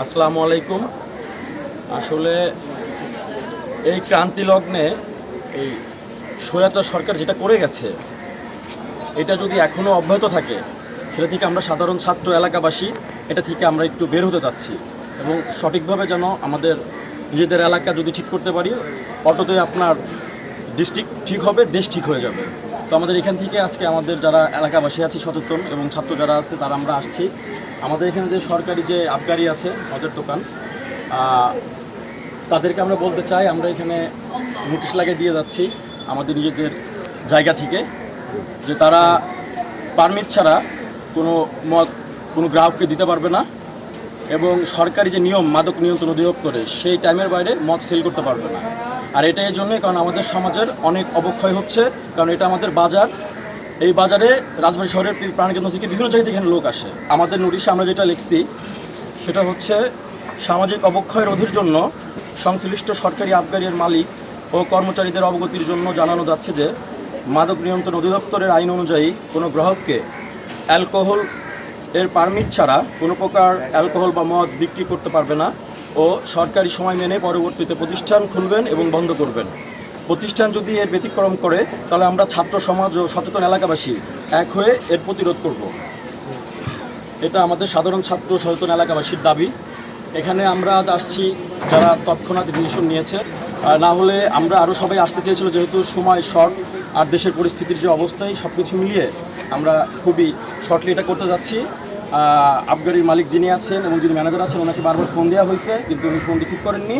আসসালামু আলাইকুম। আসলে এই ক্রান্তি লগ্নে এই স্বৈরাচার সরকার যেটা করে গেছে, এটা যদি এখনও অব্যাহত থাকে, সেটা থেকে আমরা সাধারণ ছাত্র এলাকাবাসী, এটা থেকে আমরা একটু বের হতে চাচ্ছি এবং সঠিকভাবে যেন আমাদের নিজেদের এলাকা যদি ঠিক করতে পারি, অটোতে আপনার ডিস্ট্রিক্ট ঠিক হবে, দেশ ঠিক হয়ে যাবে। তো আমাদের এখান থেকে আজকে আমাদের যারা এলাকাবাসী আছে সচেতন এবং ছাত্র যারা আছে, তারা আমরা আসছি। আমাদের এখানে যে সরকারি যে আবগারি আছে মদের দোকান তাদেরকে আমরা বলতে চাই, আমরা এখানে নোটিশ লাগিয়ে দিয়ে যাচ্ছি আমাদের নিজেদের জায়গা থেকে, যে তারা পারমিট ছাড়া কোনো মদ কোনো গ্রাহককে দিতে পারবে না এবং সরকারি যে নিয়ম, মাদক নিয়ন্ত্রণ অধিদপ্তরে, সেই টাইমের বাইরে মদ সেল করতে পারবে না। আর এটা এই জন্যই কারণ আমাদের সমাজের অনেক অবক্ষয় হচ্ছে, কারণ এটা আমাদের বাজার। এই বাজারে রাজবাড়ী শহরের প্রাণকেন্দ্র থেকে বিভিন্ন জায়গা থেকে এখানে লোক আসে। আমাদের নোটিশে আমরা যেটা লিখছি, সেটা হচ্ছে সামাজিক অবক্ষয় রোধের জন্য সংশ্লিষ্ট সরকারি আবগারির মালিক ও কর্মচারীদের অবগতির জন্য জানানো যাচ্ছে যে, মাদক নিয়ন্ত্রণ অধিদপ্তরের আইন অনুযায়ী কোনো গ্রাহককে অ্যালকোহল এর পারমিট ছাড়া কোনো প্রকার অ্যালকোহল বা মদ বিক্রি করতে পারবে না। ও সরকারি সময় মেনে পরবর্তীতে প্রতিষ্ঠান খুলবেন এবং বন্ধ করবেন। প্রতিষ্ঠান যদি এর ব্যতিক্রম করে, তাহলে আমরা ছাত্র সমাজ ও সচেতন এলাকাবাসী এক হয়ে এর প্রতিরোধ করব। এটা আমাদের সাধারণ ছাত্র সচেতন এলাকাবাসীর দাবি। এখানে আমরা আসছি যারা তৎক্ষণাৎ ডিসিশন নিয়েছে। না হলে আমরা আরও সবাই আসতে চেয়েছিল, যেহেতু সময় শর্ট আর দেশের পরিস্থিতির যে অবস্থায় সব কিছু মিলিয়ে আমরা খুবই শর্টলি এটা করতে যাচ্ছি। আবগারির মালিক যিনি আছেন এবং যিনি ম্যানেজার আছেন, ওনাকে বারবার ফোন দেওয়া হয়েছে, কিন্তু উনি ফোন রিসিভ করেননি।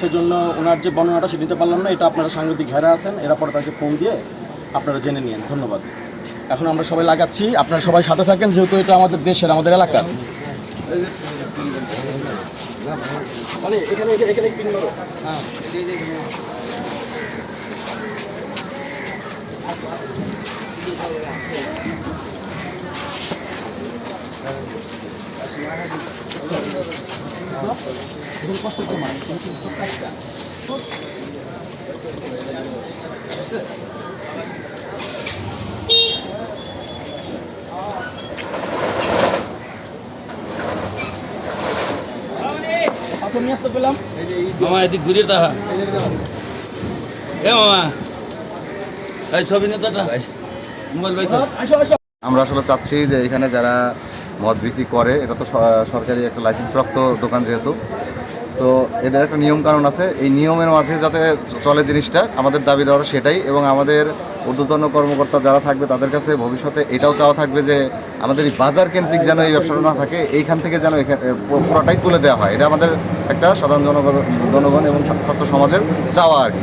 সেজন্য ওনার যে বর্ণনাটা সে দিতে পারলাম না, এটা আপনারা সাংবাদিক ঘেরা আছেন, এরা পরে তাকে ফোন দিয়ে আপনারা জেনে নিন ধন্যবাদ। এখন আমরা সবাই লাগাচ্ছি, আপনারা সবাই সাথে থাকেন, যেহেতু এটা আমাদের দেশের, আমাদের এলাকা। মানে এখানে এখানে পিন মারো কাজটা মামা এদিক ঘুরিয়ে দেখা এ মামা এই ছবি নেতাটা মোবাইল বাইক। আমরা আসলে চাচ্ছি যে এখানে যারা মদ বিক্রি করে, এটা তো সরকারি একটা লাইসেন্সপ্রাপ্ত দোকান যেহেতু। তো এদের একটা নিয়ম কানুন আছে। এই নিয়মের মাঝে যাতে চলে জিনিসটা, আমাদের দাবি দেওয়ার সেটাই এবং আমাদের ঊর্ধ্বতন কর্মকর্তা যারা থাকবে তাদের কাছে ভবিষ্যতে এটাও চাওয়া থাকবে যে, আমাদের এই বাজার কেন্দ্রিক যেন এই ব্যবসাটা না থাকে, এইখান থেকে যেন পুরোটাই তুলে দেওয়া হয়। এটা আমাদের একটা সাধারণ জনগণ জনগণ এবং ছাত্র সমাজের চাওয়া আর কি।